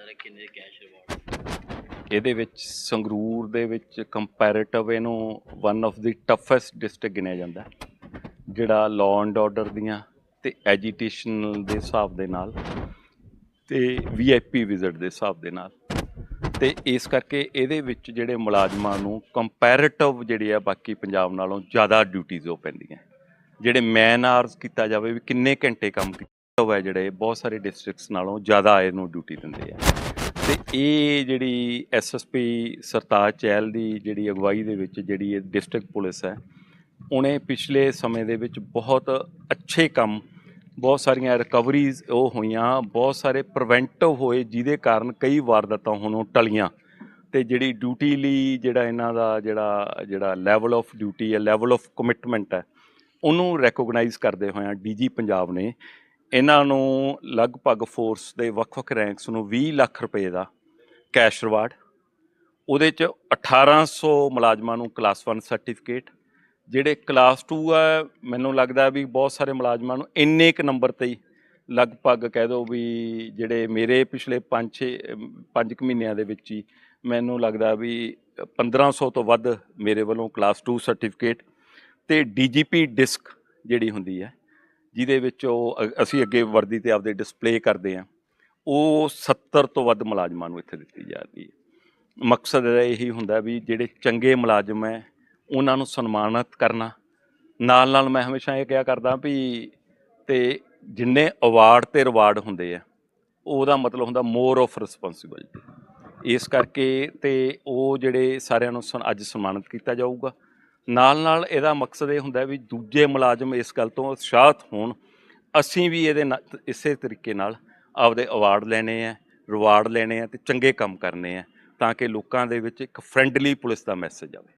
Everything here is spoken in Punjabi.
ਜਾ ਰਿਹਾ ਕਿੰਨੇ ਕੈਸ਼ ਰਿਵਾਰਡ ਇਹਦੇ ਵਿੱਚ, ਸੰਗਰੂਰ ਦੇ ਵਿੱਚ ਕੰਪੈਰੀਟਿਵ ਇਹਨੂੰ one of the toughest district ਗਿਣਿਆ ਜਾਂਦਾ ਜਿਹੜਾ ਲਾਅ ਐਂਡ ਆਰਡਰ ਦੀਆਂ ਤੇ ਐਜੀਟੇਸ਼ਨ ਦੇ ਹਿਸਾਬ ਦੇ ਨਾਲ ਤੇ ਵੀਆਈਪੀ ਵਿਜ਼ਿਟ ਦੇ ਹਿਸਾਬ ਦੇ ਨਾਲ। ਤੇ ਇਸ ਕਰਕੇ ਇਹਦੇ ਵਿੱਚ ਜਿਹੜੇ ਮੁਲਾਜ਼ਮਾਂ ਨੂੰ ਕੰਪੈਰੀਟਿਵ ਜਿਹੜੇ ਆ ਬਾਕੀ ਪੰਜਾਬ ਨਾਲੋਂ ਜ਼ਿਆਦਾ ਡਿਊਟੀਆਂ ਉਹ ਪੈਂਦੀਆਂ। ਜਿਹੜੇ ਮੈਨ ਆਵਰਸ ਕੀਤਾ ਜਾਵੇ ਵੀ ਕਿੰਨੇ ਘੰਟੇ ਕੰਮ ਕੀਤਾ ਹੋਇਆ ਜਿਹੜੇ ਬਹੁਤ ਸਾਰੇ ਡਿਸਟ੍ਰਿਕਟਸ ਨਾਲੋਂ ਜ਼ਿਆਦਾ ਇਹਨੂੰ ਡਿਊਟੀ ਦਿੰਦੇ ਆ। ਤੇ ਇਹ ਜਿਹੜੀ ਐਸਐਸਪੀ ਸਰਤਾਜ ਚਹਿਲ ਦੀ ਜਿਹੜੀ ਅਗਵਾਈ ਦੇ ਵਿੱਚ ਜਿਹੜੀ ਇਹ ਡਿਸਟ੍ਰਿਕਟ ਪੁਲਿਸ ਹੈ, ਉਹਨੇ ਪਿਛਲੇ ਸਮੇਂ ਦੇ ਵਿੱਚ ਬਹੁਤ ਅੱਛੇ ਕੰਮ, ਬਹੁਤ ਸਾਰੀਆਂ ਰਿਕਵਰੀਜ਼ ਉਹ ਹੋਈਆਂ, ਬਹੁਤ ਸਾਰੇ ਪ੍ਰੀਵੈਂਟਿਵ ਹੋਏ ਜਿਹਦੇ ਕਾਰਨ ਕਈ ਵਾਰਦਾਤਾਂ ਹੁਣ ਉਹ ਟਲੀਆਂ। ਤੇ ਜਿਹੜੀ ਡਿਊਟੀ ਲਈ ਜਿਹੜਾ ਇਹਨਾਂ ਦਾ ਜਿਹੜਾ ਜਿਹੜਾ ਲੈਵਲ ਆਫ ਡਿਊਟੀ ਹੈ ਲੈਵਲ ਆਫ ਕਮਿਟਮੈਂਟ ਹੈ, ਉਹਨੂੰ ਰੈਕੋਗਨਾਈਜ਼ ਕਰਦੇ ਹੋਇਆਂ ਡੀਜੀ ਪੰਜਾਬ ਨੇ ਇਹਨਾਂ ਨੂੰ ਲਗਭਗ ਫੋਰਸ ਦੇ ਵੱਖ-ਵੱਖ ਰੈਂਕਸ ਨੂੰ 20 ਲੱਖ ਰੁਪਏ ਦਾ ਕੈਸ਼ ਰਿਵਾਰਡ ਉਹਦੇ ਚ 1800 ਮੁਲਾਜ਼ਮਾਂ ਨੂੰ ਕਲਾਸ 1 ਸਰਟੀਫਿਕੇਟ ਜਿਹੜੇ ਕਲਾਸ 2 ਆ, ਮੈਨੂੰ ਲੱਗਦਾ ਵੀ ਬਹੁਤ ਸਾਰੇ ਮੁਲਾਜ਼ਮਾਂ ਨੂੰ ਇੰਨੇ ਕੁ ਨੰਬਰ ਤੇ ਹੀ ਲਗਭਗ ਕਹਿ ਦਿਓ ਵੀ ਜਿਹੜੇ ਮੇਰੇ ਪਿਛਲੇ 5-6 5 ਕੁ ਮਹੀਨਿਆਂ ਦੇ ਵਿੱਚ ਹੀ ਮੈਨੂੰ ਲੱਗਦਾ ਵੀ 1500 ਤੋਂ ਵੱਧ ਮੇਰੇ ਵੱਲੋਂ ਕਲਾਸ 2 ਸਰਟੀਫਿਕੇਟ ਤੇ ਡੀਜੀਪੀ ਡਿਸਕ ਜਿਹੜੀ ਹੁੰਦੀ ਹੈ ਜਿਹਦੇ ਵਿੱਚ ਉਹ ਅ- ਅਸੀਂ ਅੱਗੇ ਵਰਦੀ ਤੇ ਆਪਦੇ ਡਿਸਪਲੇ ਕਰਦੇ ਆ ਉਹ 70 ਤੋਂ ਵੱਧ ਮੁਲਾਜ਼ਮਾਂ ਨੂੰ ਇੱਥੇ ਦਿੱਤੀ ਜਾ ਰਹੀ ਹੈ। ਮਕਸਦ ਇਹਦਾ ਇਹੀ ਹੁੰਦਾ ਵੀ ਜਿਹੜੇ ਚੰਗੇ ਮੁਲਾਜ਼ਮ ਹੈ, ਉਹਨਾਂ ਨੂੰ ਸਨਮਾਨਿਤ ਕਰਨਾ। ਨਾਲ ਨਾਲ ਮੈਂ ਹਮੇਸ਼ਾ ਇਹ ਕਿਹਾ ਕਰਦਾ ਵੀ ਤੇ ਜਿੰਨੇ ਅਵਾਰਡ ਤੇ ਰਿਵਾਰਡ ਹੁੰਦੇ ਆ, ਉਹਦਾ ਮਤਲਬ ਹੁੰਦਾ ਮੋਰ ਆਫ ਰਿਸਪੌਂਸਿਬਿਲਟੀ ਇਸ ਕਰਕੇ ਤੇ ਉਹ ਜਿਹੜੇ ਸਾਰਿਆਂ ਨੂੰ ਸਨ- ਅੱਜ ਸਨਮਾਨਿਤ ਕੀਤਾ ਜਾਊਗਾ। ਨਾਲ ਨਾਲ ਇਹਦਾ ਮਕਸਦ ਇਹ ਹੁੰਦਾ ਵੀ ਦੂਜੇ ਮੁਲਾਜ਼ਮ ਇਸ ਗੱਲ ਤੋਂ ਉਤਸ਼ਾਹਤ ਹੋਣ। ਅਸੀਂ ਵੀ ਇਹਦੇ ਨਾਲ ਇਸੇ ਤਰੀਕੇ ਨਾਲ ਆਪਦੇ ਅਵਾਰਡ ਲੈਣੇ ਆ ਰਿਵਾਰਡ ਲੈਣੇ ਆ ਤੇ ਚੰਗੇ ਕੰਮ ਕਰਨੇ ਆ ਤਾਂ ਕਿ ਲੋਕਾਂ ਦੇ ਵਿੱਚ ਇੱਕ ਫਰੈਂਡਲੀ ਪੁਲਿਸ ਦਾ ਮੈਸੇਜ ਆਵੇ।